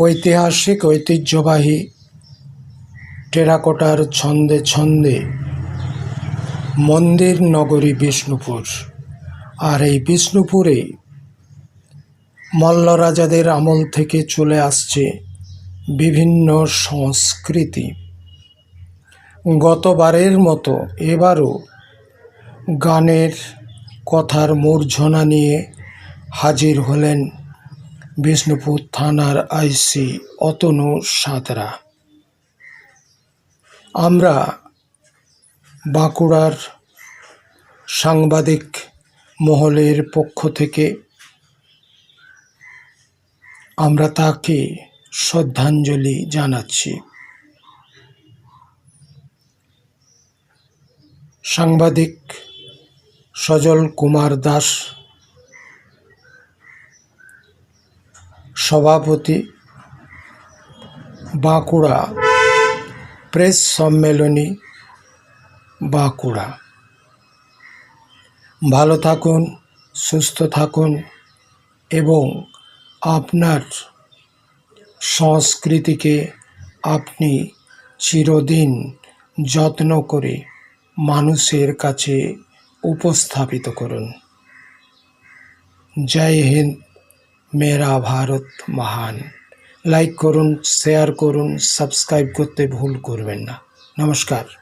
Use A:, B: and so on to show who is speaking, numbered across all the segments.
A: ঐতিহাসিক ঐতিহ্যবাহী টেরাকোটার ছন্দে ছন্দে মন্দির নগরী বিষ্ণুপুর। আর এই বিষ্ণুপুরে মল্ল রাজাদের আমল থেকে চলে আসছে বিভিন্ন সংস্কৃতি। গতবারের মতো এবারও গানের কথার মূর্ঝনা নিয়ে হাজির হলেন বিষ্ণুপুর থানার আইসি অতনু সাঁতরা। আমরা বাঁকুড়ার সাংবাদিক মহলের পক্ষ থেকে আমরা তাকে শ্রদ্ধাঞ্জলি জানাচ্ছি। সাংবাদিক সজল কুমার দাস সভাপতি বাঁকুড়া প্রেস সম্মেলনী বাঁকুড়া। ভালো থাকুন, সুস্থ থাকুন এবং আপনার সংস্কৃতিকে আপনি চিরদিন যত্ন করে মানুষের কাছে উপস্থাপিত করুন। জয় হিন্দ। মেরা ভারত মহান লাইক করুন শেয়ার করুন সাবস্ক্রাইব করতে ভুল করবেন না। নমস্কার।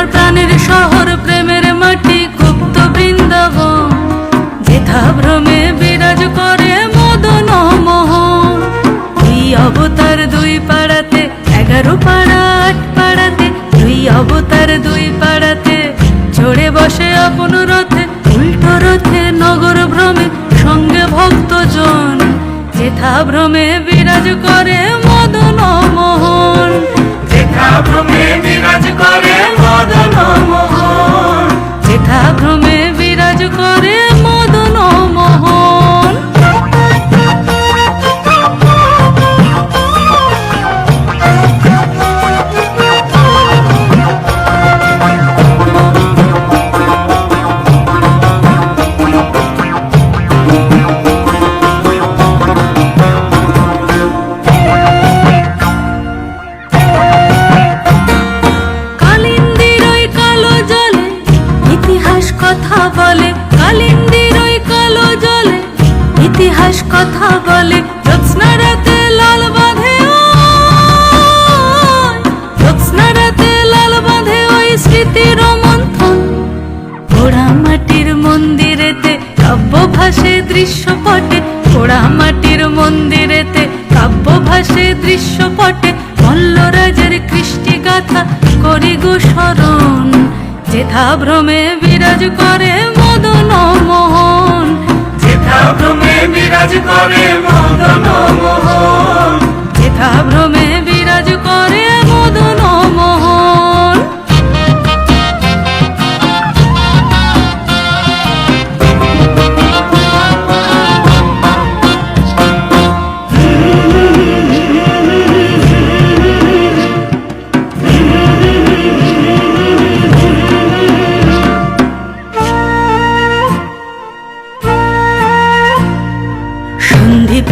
B: আমার প্রাণের শহর, প্রেমের মাটি, গুপ্ত বৃন্দাবন। যেথা ভ্রমে বিরাজ করে মদন অবতার দুই পাড়াতে, এগারো পাড়া, আট পাড়াতে দুই অবতার দুই পাড়াতে বসে আপন রথে, উল্টো রথে নগর ভ্রমে সঙ্গে ভক্তজন। যেথা ভ্রমে বিরাজ করে মদন মোহন। যেথা ভ্রমে বিরাজ করে কথা বলে, কালিন্দির ওই কালো জলে। ইতিহাস কথা বলে জ্যোৎস্না মন্দিরেতে কাব্য দৃশ্যপটে। পোড়া মাটির মন্দিরেতে কাব্য দৃশ্যপটে। মল্লরাজের কৃষ্টি গাথা করি গো স্মরণ যেথা ভ্রমে বিরাজ করে মদন মোহন যেথা ভ্রমে বিরাজ করে মদন মোহন যেথা ভ্রমে বিরাজ করে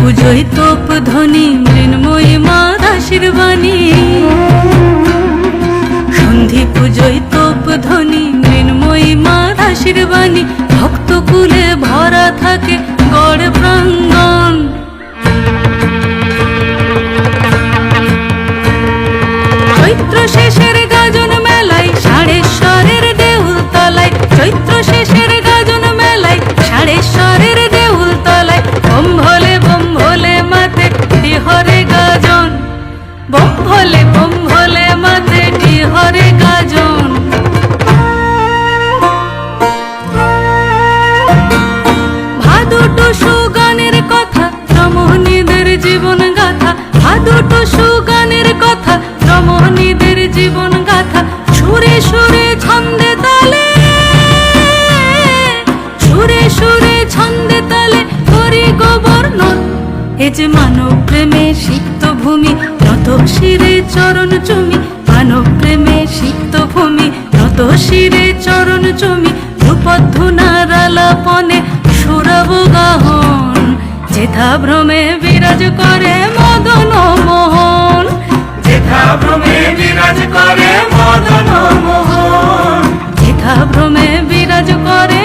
B: পুজোয় তোপ ধ্বনি, মৃন্ময়ী মা দাসির বাণী সন্ধি পুজোয় তোপ ধ্বনি, মৃন্ময়ী মা দাসির বাণী ভক্ত কুলে ভরা থাকে গড় প্রাঙ্গণ। চৈত্র শেষের গাজন মেলায় বোম ভোলে বোম ভোলে মাতে ডিহরে গাজন। ভাদু সুগানের কথা কথা রমণ এ যে মানব প্রেমে সিক্ত ভূমি নত শিরে চরণ চুমি। মানব প্রেমে সিক্ত ভূমি নত শিরে চরণ চুমি। রূপধুনার আলাপনে সুরব গাহন যেথা ভ্রমে বিরাজ করে মদন মোহন।
C: যেথা ভ্রমে বিরাজ করে মদন মোহন।
B: যেথা ভ্রমে বিরাজ করে